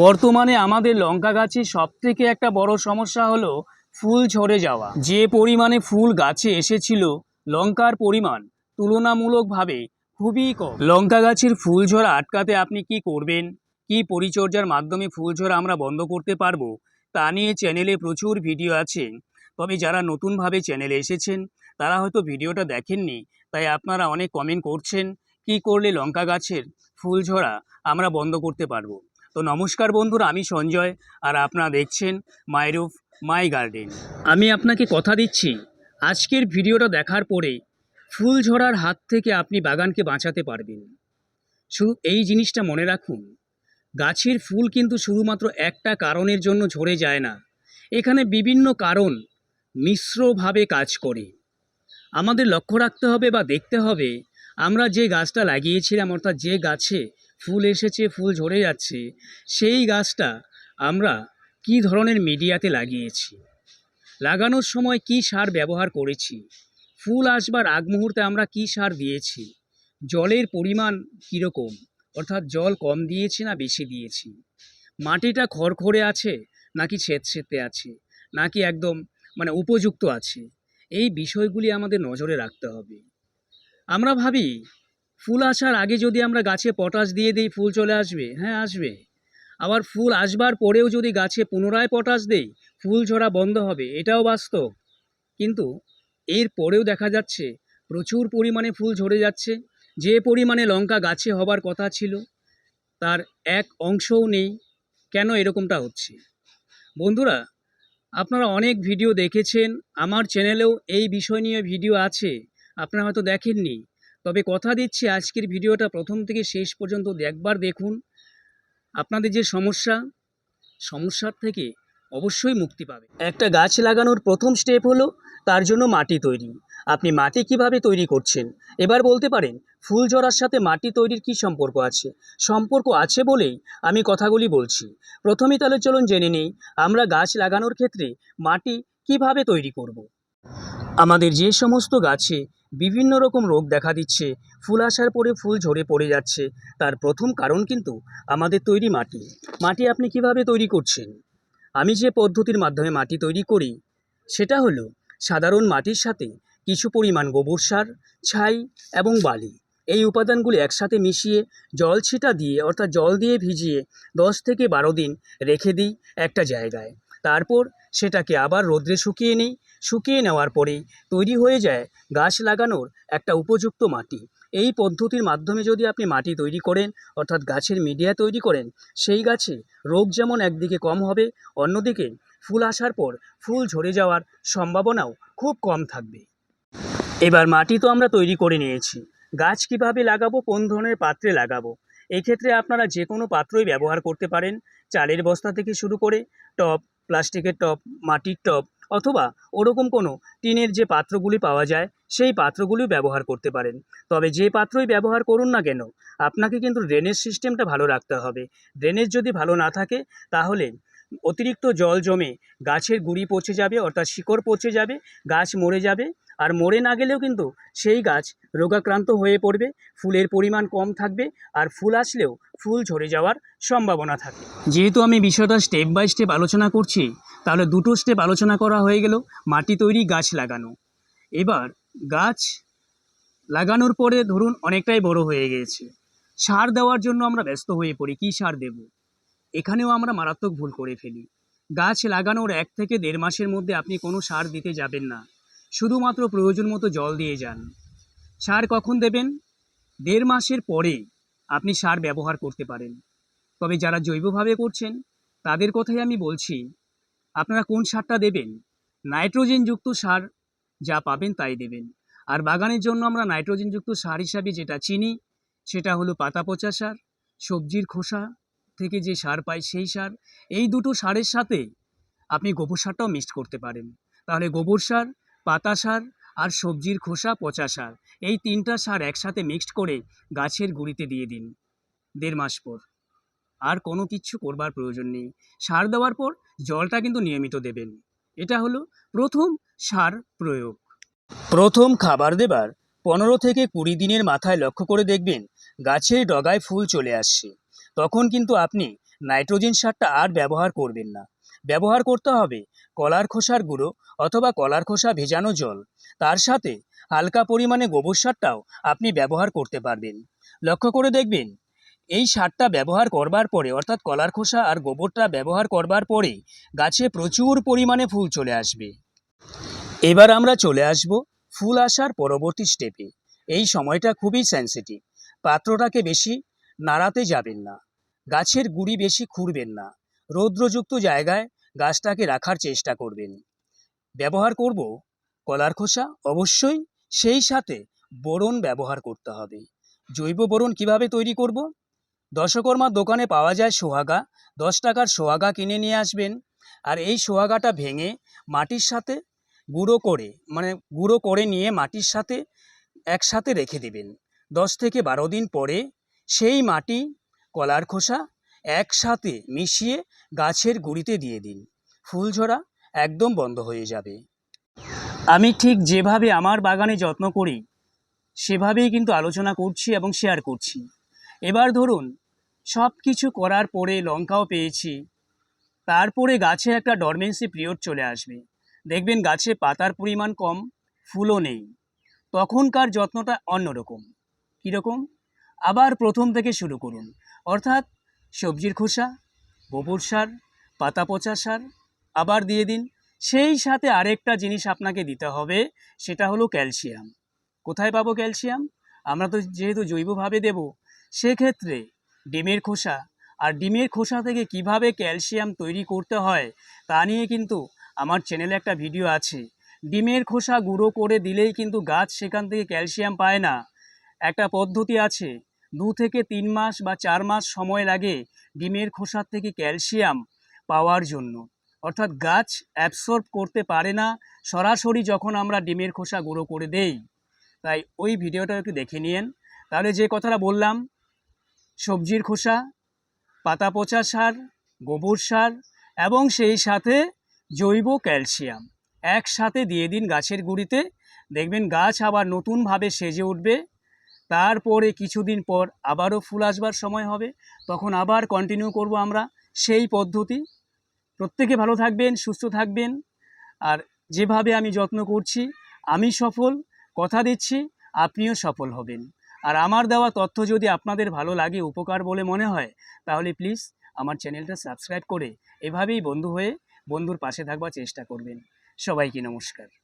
বর্তমানে আমাদের লঙ্কা গাছে সব থেকে একটা বড় সমস্যা হলো ফুল ঝরে যাওয়া। যে পরিমাণে ফুল গাছে এসেছিল লঙ্কার পরিমাণ তুলনামূলকভাবে খুবই কম। লঙ্কা গাছের ফুল ঝরা আটকাতে আপনি কি করবেন? কি পরিচর্যার মাধ্যমে ফুল ঝরা আমরা বন্ধ করতে পারব? তা নিয়ে চ্যানেলে প্রচুর ভিডিও আছে। তবে যারা নতুনভাবে চ্যানেলে এসেছেন, তারা হয়তো ভিডিওটা দেখেননি, তাই আপনারা অনেক কমেন্ট করছেন, কি করলে লঙ্কা গাছের ফুল ঝরা আমরা বন্ধ করতে পারব? তো নমস্কার বন্ধুরা, আমি সঞ্জয় আর আপনারা দেখছেন মাইরুফ মাই গার্ডেন। আমি আপনাকে কথা দিচ্ছি, আজকের ভিডিওটা দেখার পরে ফুল ঝরার হাত থেকে আপনি বাগানকে বাঁচাতে পারবেন। শুধু এই জিনিসটা মনে রাখুন, গাছের ফুল কিন্তু শুধুমাত্র একটা কারণের জন্য ঝরে যায় না, এখানে বিভিন্ন কারণ মিশ্রভাবে কাজ করে। আমাদের লক্ষ্য রাখতে হবে বা দেখতে হবে, আমরা যে গাছটা লাগিয়েছিলাম, অর্থাৎ যে গাছে ফুল এসেছে, ফুল ঝরে যাচ্ছে, সেই গাছটা আমরা কি ধরনের মিডিয়াতে লাগিয়েছি? লাগানোর সময় কি সার ব্যবহার করেছি? ফুল আসবার আগ মুহূর্তে আমরা কি সার দিয়েছি? জলের পরিমাণ কীরকম? অর্থাৎ জল কম দিয়েছি না বেশি দিয়েছি? মাটিটা খড়খড়ে আছে নাকি স্যাঁতস্যাঁতে আছে? নাকি একদম মানে উপযুক্ত আছে? এই বিষয়গুলি আমাদের নজরে রাখতে হবে। আমরা ভাবি ফুল আসার আগে যদি আমরা গাছে পটাশ দিয়ে দিই, ফুল চলে আসবে। হ্যাঁ আসবে। আবার ফুল আসবার পরেও যদি গাছে পুনরায় পটাশ দেই, ফুল ঝরা বন্ধ হবে। এটাও বাস্তব। কিন্তু এর পরেও দেখা যাচ্ছে, প্রচুর পরিমাণে ফুল ঝরে যাচ্ছে। যে পরিমাণে লঙ্কা গাছে হবার কথা ছিল, তার এক অংশও নেই। কেন এরকমটা হচ্ছে? বন্ধুরা, আপনারা অনেক ভিডিও দেখেছেন। আমার চ্যানেলেও এই বিষয় নিয়ে ভিডিও আছে। আপনারা হয়তো দেখেননি। তবে কথা দিচ্ছি, আজকের ভিডিওটা প্রথম থেকে শেষ পর্যন্ত একবার দেখুন। আপনাদের যে সমস্যা, সমস্যার থেকে অবশ্যই মুক্তি পাবে। একটা গাছ লাগানোর প্রথম স্টেপ হলো তার জন্য মাটি তৈরি। আপনি মাটি কীভাবে তৈরি করছেন? এবার বলতে পারেন, ফুল ঝরার সাথে মাটি তৈরির কি সম্পর্ক আছে? সম্পর্ক আছে বলেই আমি কথাগুলি বলছি। প্রথমেই তাহলে চলুন জেনে নেই, আমরা গাছ লাগানোর ক্ষেত্রে মাটি কীভাবে তৈরি করব। আমাদের যে সমস্ত গাছে বিভিন্ন রকম রোগ দেখা দিচ্ছে, ফুল আসার পরে ফুল ঝরে পড়ে যাচ্ছে, তার প্রথম কারণ কিন্তু আমাদের তৈরি মাটি। মাটি আপনি কীভাবে তৈরি করছেন? আমি যে পদ্ধতির মাধ্যমে মাটি তৈরি করি, সেটা হলো সাধারণ মাটির সাথে কিছু পরিমাণ গোবর সার, ছাই এবং বালি। এই উপাদানগুলি একসাথে মিশিয়ে জল ছিটা দিয়ে, অর্থাৎ জল দিয়ে ভিজিয়ে দশ থেকে বারো দিন রেখে দিই একটা জায়গায়। তারপর সেটাকে আবার রোদ্রে শুকিয়ে নিই। শুকিয়ে নেওয়ার পরেই তৈরি হয়ে যায় গাছ লাগানোর একটা উপযুক্ত মাটি। এই পদ্ধতির মাধ্যমে যদি আপনি মাটি তৈরি করেন, অর্থাৎ গাছের মিডিয়া তৈরি করেন, সেই গাছে রোগ যেমন একদিকে কম হবে, অন্যদিকে ফুল আসার পর ফুল ঝরে যাওয়ার সম্ভাবনাও খুব কম থাকবে। এবার মাটি তো আমরা তৈরি করে নিয়েছি। গাছ কীভাবে লাগাবো, কোন ধরনের পাত্রে লাগাবো? এক্ষেত্রে আপনারা যে কোনো পাত্রই ব্যবহার করতে পারেন। চালের বস্তা থেকে শুরু করে টব প্লাস্টিকের টপ মাটির টপ অথবা ওরকম কোনো টিনের যে পাত্রগুলি পাওয়া যায়, সেই পাত্রগুলি ব্যবহার করতে পারেন। তবে যে পাত্রই ব্যবহার করুন না কেন, আপনাকে কিন্তু ড্রেনেজ সিস্টেমটা ভালো রাখতে হবে। ড্রেনেজ যদি ভালো না থাকে, তাহলে অতিরিক্ত জল জমে গাছের গুঁড়ি পচে যাবে, অর্থাৎ শিকড় পচে যাবে, গাছ মরে যাবে, আর মরে না গেলেও কিন্তু সেই গাছ রোগাক্রান্ত হয়ে পড়বে, ফুলের পরিমাণ কম থাকবে, আর ফুল আসলেও ফুল ঝরে যাওয়ার সম্ভাবনা থাকে। যেহেতু আমি বিষয়টা স্টেপ বাই স্টেপ আলোচনা করছি, তাহলে দুটো স্টেপ আলোচনা করা হয়ে গেল, মাটি তৈরি, গাছ লাগানো। এবার গাছ লাগানোর পরে ধরুন অনেকটাই বড় হয়ে গিয়েছে সার দেওয়ার জন্য আমরা ব্যস্ত হয়ে পড়ি, কী সার দেব? এখানেও আমরা মারাত্মক ভুল করে ফেলি। গাছ লাগানোর এক থেকে দেড় মাসের মধ্যে আপনি কোনো সার দিতে যাবেন না। শুধুমাত্র প্রয়োজন মতো জল দিয়ে যান। সার কখন দেবেন? দেড় মাসের পরে আপনি সার ব্যবহার করতে পারেন। তবে যারা জৈবভাবে করছেন, তাদের কথাই আমি বলছি, আপনারা কোন সারটা দেবেন? নাইট্রোজেনযুক্ত সার যা পাবেন তাই দেবেন। আর বাগানের জন্য আমরা নাইট্রোজেনযুক্ত সার হিসাবে যেটা চিনি, সেটা হলো পাতা পচা সার, সবজির খোসা থেকে যে সার পাই সেই সার, এই দুটো সারের সাথে আপনি গোবর সারটাও মিক্সড করতে পারেন। তাহলে গোবর সার, পাতা সার আর সবজির খোসা, পচা সার, এই তিনটা সার একসাথে মিক্সড করে গাছের গুঁড়িতে দিয়ে দিন দেড় মাস পর। আর কোনো কিছু করবার প্রয়োজন নেই। সার দেওয়ার পর জলটা কিন্তু নিয়মিত দেবেন। এটা হলো প্রথম সার প্রয়োগ। প্রথম খাবার দেবার পনেরো থেকে কুড়ি দিনের মাথায় লক্ষ্য করে দেখবেন গাছের ডগায় ফুল চলে আসছে। তখন কিন্তু আপনি নাইট্রোজেন সারটা আর ব্যবহার করবেন না। ব্যবহার করতে হবে কলার খোসার গুঁড়ো অথবা কলার খোসা ভেজানো জল। তার সাথে হালকা পরিমাণে গোবর সারটাও আপনি ব্যবহার করতে পারবেন। লক্ষ্য করে দেখবেন, এই সারটা ব্যবহার করবার পরে, অর্থাৎ কলার খোসা আর গোবরটা ব্যবহার করবার পরে গাছে প্রচুর পরিমাণে ফুল চলে আসবে। এবার আমরা চলে আসব ফুল আসার পরবর্তী স্টেপে এই সময়টা খুবই সেন্সিটিভ পাত্রটাকে বেশি নাড়াতে যাবেন না। গাছের গুড়ি বেশি খুঁড়বেন না। রৌদ্রযুক্ত জায়গায় গাছটাকে রাখার চেষ্টা করবেন। ব্যবহার করব? কলার খোসা? অবশ্যই। সেই সাথে বোরন ব্যবহার করতে হবে। জৈব বোরন কীভাবে তৈরি করব? দশকর্মার দোকানে পাওয়া যায় সোহাগা। দশ টাকার সোহাগা কিনে নিয়ে আসবেন। আর এই সোহাগাটা ভেঙে মাটির সাথে গুঁড়ো করে মানে গুঁড়ো করে নিয়ে মাটির সাথে একসাথে রেখে দেবেন। দশ থেকে বারো দিন পরে সেই মাটি কলার খোসা একসাথে মিশিয়ে গাছের গুঁড়িতে দিয়ে দিন। ফুল ঝরা একদম বন্ধ হয়ে যাবে। আমি ঠিক যেভাবে আমার বাগানে যত্ন করি, সেভাবেই কিন্তু আলোচনা করছি এবং শেয়ার করছি। এবার ধরুন সব কিছু করার পরে লঙ্কাও পেয়েছি, তারপরে গাছে একটা ডরমেন্সি পিরিয়ড চলে আসবে। দেখবেন গাছে পাতার পরিমাণ কম, ফুলও নেই। তখনকার যত্নটা অন্যরকম। কীরকম? আবার প্রথম থেকে শুরু করুন। অর্থাৎ সবজির খোসা, গোবর সার, পাতা পচা সার আবার দিয়ে দিন। সেই সাথে আরেকটা জিনিস আপনাকে দিতে হবে, সেটা হলো ক্যালসিয়াম। কোথায় পাবো ক্যালসিয়াম? আমরা তো যেহেতু জৈবভাবে দেব, সেক্ষেত্রে ডিমের খোসা। আর ডিমের খোসা থেকে কীভাবে ক্যালসিয়াম তৈরি করতে হয়, তা নিয়ে কিন্তু আমার চ্যানেলে একটা ভিডিও আছে। ডিমের খোসা গুঁড়ো করে দিলেই কিন্তু গাছ সেখান থেকে ক্যালসিয়াম পায় না। একটা পদ্ধতি আছে দু থেকে তিন মাস বা চার মাস সময় লাগে ডিমের খোসার থেকে ক্যালসিয়াম পাওয়ার জন্য। অর্থাৎ গাছ অ্যাবসর্ব করতে পারে না সরাসরি যখন আমরা ডিমের খোসা গুঁড়ো করে দেই। তাই ওই ভিডিওটা একটু দেখে নিন তাহলে যে কথাটা বললাম, সবজির খোসা, পাতা পচা সার, গোবর সার এবং সেই সাথে জৈব ক্যালসিয়াম একসাথে দিয়ে দিন গাছের গুঁড়িতে। দেখবেন গাছ আবার নতুনভাবে সেজে উঠবে। তারপরে কিছুদিন পর আবারও ফুল আসবার সময় হবে। তখন আবার কন্টিনিউ করব আমরা সেই পদ্ধতি। প্রত্যেকে ভালো থাকবেন, সুস্থ থাকবেন। আর যেভাবে আমি যত্ন করছি, আমি সফল, কথা দিচ্ছি, আপনিও সফল হবেন। আর আমার দেওয়া তথ্য যদি আপনাদের ভালো লাগে, উপকার বলে মনে হয়, তাহলে প্লিজ আমার চ্যানেলটা সাবস্ক্রাইব করে এভাবেই বন্ধু হয়ে বন্ধুর পাশে থাকবার চেষ্টা করবেন। সবাইকে নমস্কার।